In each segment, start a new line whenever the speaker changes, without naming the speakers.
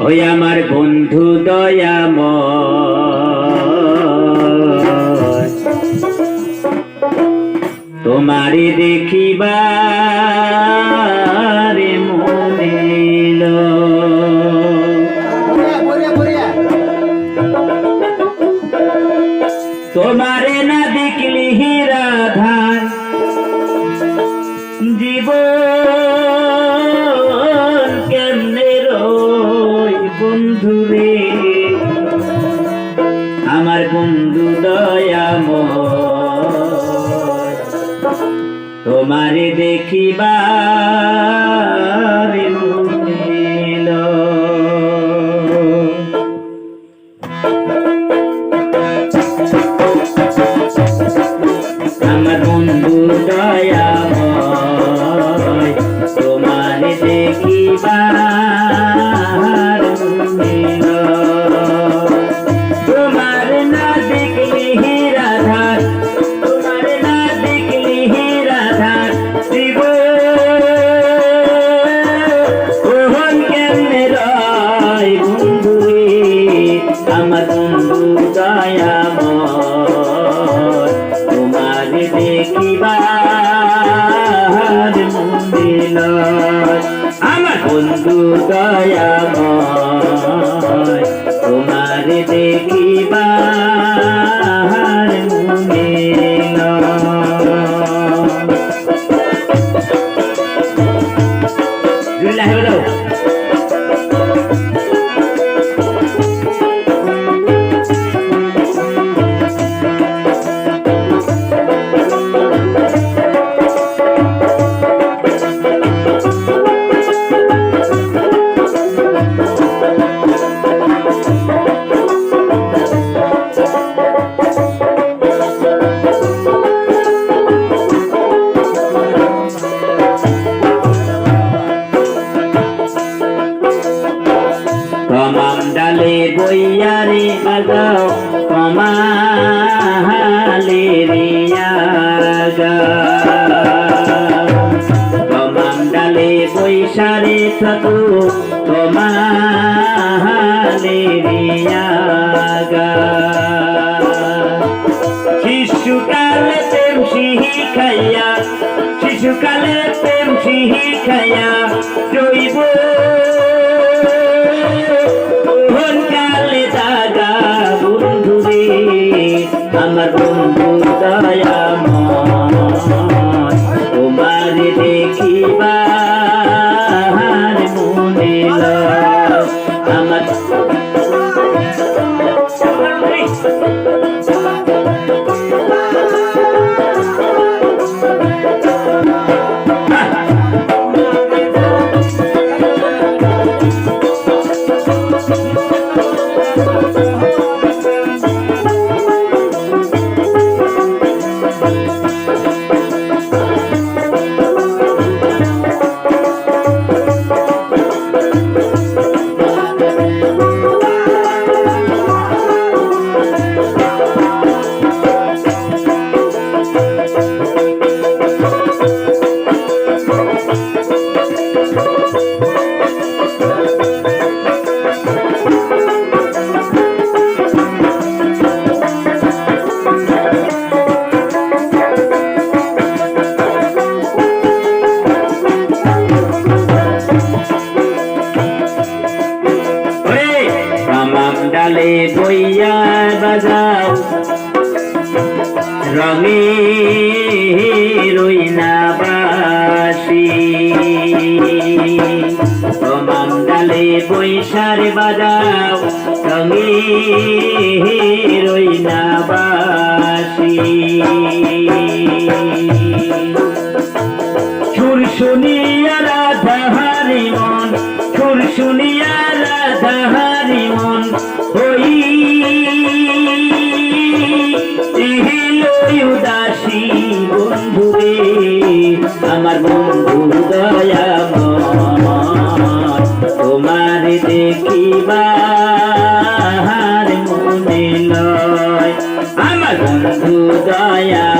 ওই আমার বন্ধু ম তোমারে দেখিবারে দেখিবারে দেখিবার মন্দির আমার বন্ধু দয়া তোমার দেখিবার কমালে রিয়া কমাম ডালে বৈশারে থাকো কমালে শিশুকালে প্রেম সিহি খাইয়া, শিশুকালে প্রেম সিহি খাইয়া Thank you. বৈশারে বাজাও রঙে রইনা বাসি সুর শুনিয়া রাধা হারি মন, সুর শুনিয়া রাধা হারি মন হই উদাসী বন্ধু রে আমার বন্ধু দয়াময়। তোমার দেখিবার মনে লয়। আমার বন্ধু দয়াময়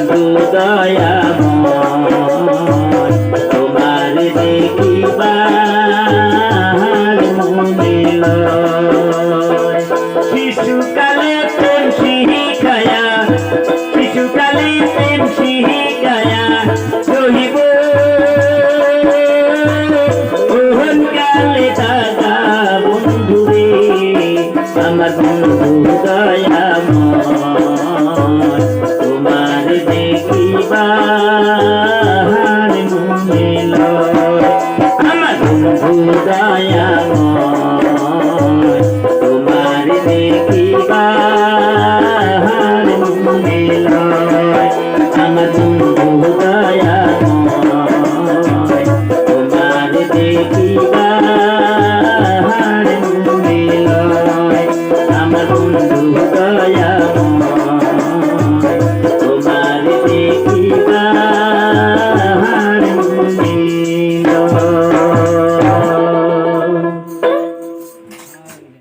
বন্ধু দয়াময় তোমার দেখিবার মনে শিশুকালে শিশুকালে Thank you.